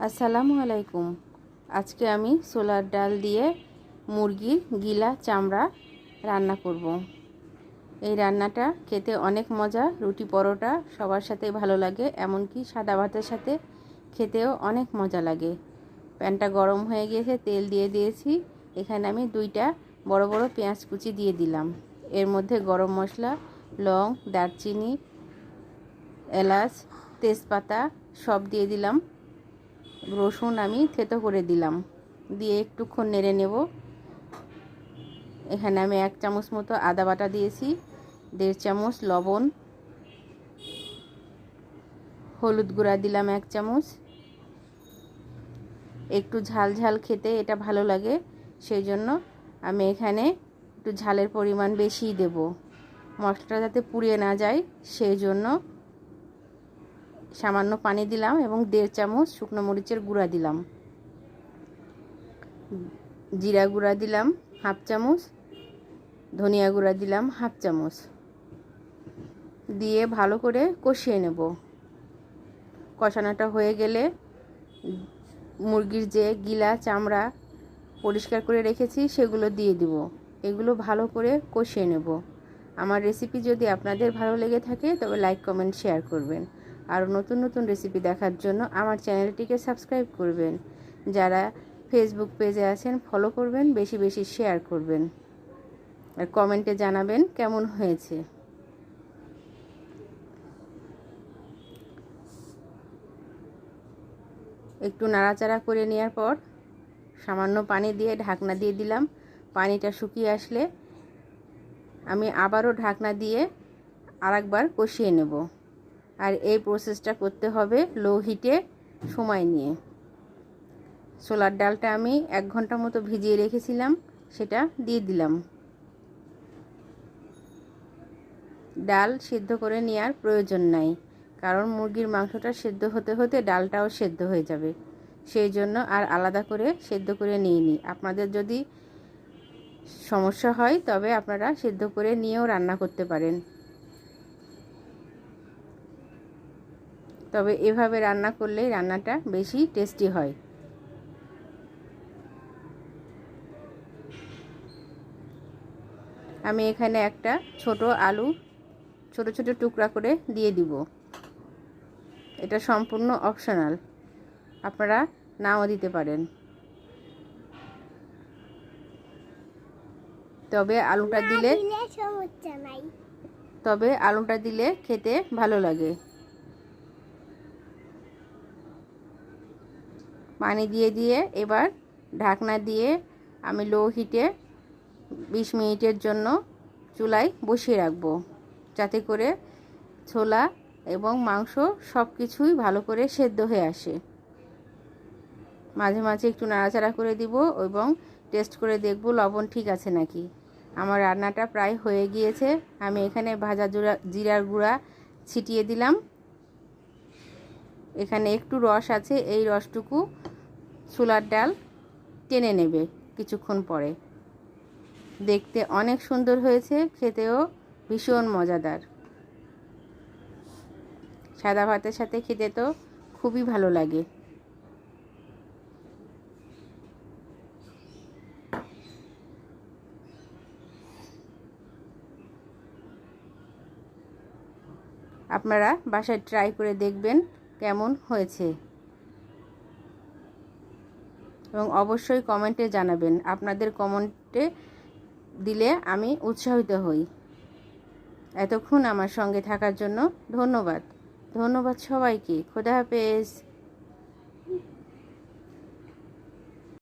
আসসালামু আলাইকুম। আজকে আমি সোলার ডাল দিয়ে মুরগির গিলা চামড়া রান্না করব। এই রান্নাটা খেতে অনেক মজা, রুটি পরোটা সবার সাথে ভালো লাগে, এমনকি সাদা ভাতের সাথে খেতেও অনেক মজা লাগে। প্যানটা গরম হয়ে গিয়েছে, তেল দিয়ে দিয়েছি। এখানে আমি দুইটা বড় বড় পেঁয়াজ কুচি দিয়ে দিলাম। এর মধ্যে গরম মশলা, লং, দারচিনি, এলাচ, তেজপাতা সব দিয়ে দিলাম। রসুন আমি থেতো করে দিলাম। দিয়ে একটুক্ষণ নেড়ে নেব। এখানে আমি এক চামচ মতো আদা বাটা দিয়েছি, দেড় চামচ লবণ। হলুদ গুঁড়া দিলাম এক চামচ। একটু ঝাল ঝাল খেতে এটা ভালো লাগে, সেই জন্য আমি এখানে একটু ঝালের পরিমাণ বেশিই দেব। মশলাটা যাতে পুড়িয়ে না যায়, সেই জন্য সামান্য পানি দিলাম এবং দেড় চামচ শুকনো মরিচের গুঁড়া দিলাম। জিরা গুঁড়া দিলাম, হাফ চামচ। ধনিয়া গুঁড়া দিলাম, হাফ চামচ। দিয়ে ভালো করে কষিয়ে নেব। কষানোটা হয়ে গেলে মুরগির যে গিলা, চামড়া পরিষ্কার করে রেখেছি, সেগুলো দিয়ে দিব। এগুলো ভালো করে কষিয়ে নেব। আমার রেসিপি যদি আপনাদের ভালো লেগে থাকে, তবে লাইক, কমেন্ট, শেয়ার করবেন। আরও নতুন নতুন রেসিপি দেখার জন্য আমার চ্যানেলটিকে সাবস্ক্রাইব করবেন। যারা ফেসবুক পেজে আছেন ফলো করবেন, বেশি বেশি শেয়ার করবেন। আর কমেন্টে জানাবেন কেমন হয়েছে। একটু নাড়াচাড়া করে নেওয়ার পর সামান্য পানি দিয়ে ঢাকনা দিয়ে দিলাম। পানিটা শুকিয়ে আসলে আমি আবারও ঢাকনা দিয়ে আরেকবার কষিয়ে নেব। আর এই প্রসেসটা করতে হবে লো হিটে সময় নিয়ে। ছোলার ডালটা আমি এক ঘণ্টা মতো ভিজিয়ে রেখেছিলাম, সেটা দিয়ে দিলাম। ডাল সিদ্ধ করে নেওয়ার প্রয়োজন নাই, কারণ মুরগির মাংসটা সেদ্ধ হতে হতে ডালটাও সেদ্ধ হয়ে যাবে। সেই জন্য আর আলাদা করে সেদ্ধ করে নিয়ে নিই আপনাদের যদি সমস্যা হয়, তবে আপনারা সেদ্ধ করে নিয়েও রান্না করতে পারেন। তবে এভাবে রান্না করলেই রান্নাটা বেশি টেস্টি হয়। আমি এখানে একটা ছোট আলু ছোট ছোট টুকরা করে দিয়ে দিব। এটা সম্পূর্ণ অপশনাল আপনারা নাও দিতে পারেন। তবে আলুটা দিলে তবে আলুটা দিলে খেতে ভালো লাগে। পানি দিয়ে দিয়ে এবার ঢাকনা দিয়ে আমি লো হিটে বিশ মিনিটের জন্য চুলায় বসিয়ে রাখব। যাতে করে ছোলা এবং মাংস সব কিছুই ভালো করে সেদ্ধ হয়ে আসে। মাঝে মাঝে একটু নাড়াচাড়া করে দিব এবং টেস্ট করে দেখব লবণ ঠিক আছে নাকি। আমার রান্নাটা প্রায় হয়ে গিয়েছে। আমি এখানে ভাজা জুড়া জিরার গুঁড়া ছিটিয়ে দিলাম। এখানে একটু রস আছে। এই রসটুকু ছোলার ডাল টেনে নেবে কিছুক্ষণ পরে। দেখতে অনেক সুন্দর হয়েছে, খেতেও ভীষণ মজাদার। সাদা ভাতের সাথে খেতে তো খুবই ভালো লাগে। আপনারা বাসায় ট্রাই করে দেখবেন কেমন হয়েছে। এবং অবশ্যই কমেন্টে জানাবেন। আপনাদের কমেন্টে দিলে আমি উৎসাহিত হই। এতক্ষণ আমার সঙ্গে থাকার জন্য ধন্যবাদ। ধন্যবাদ সবাইকে। খোদা হাফেজ।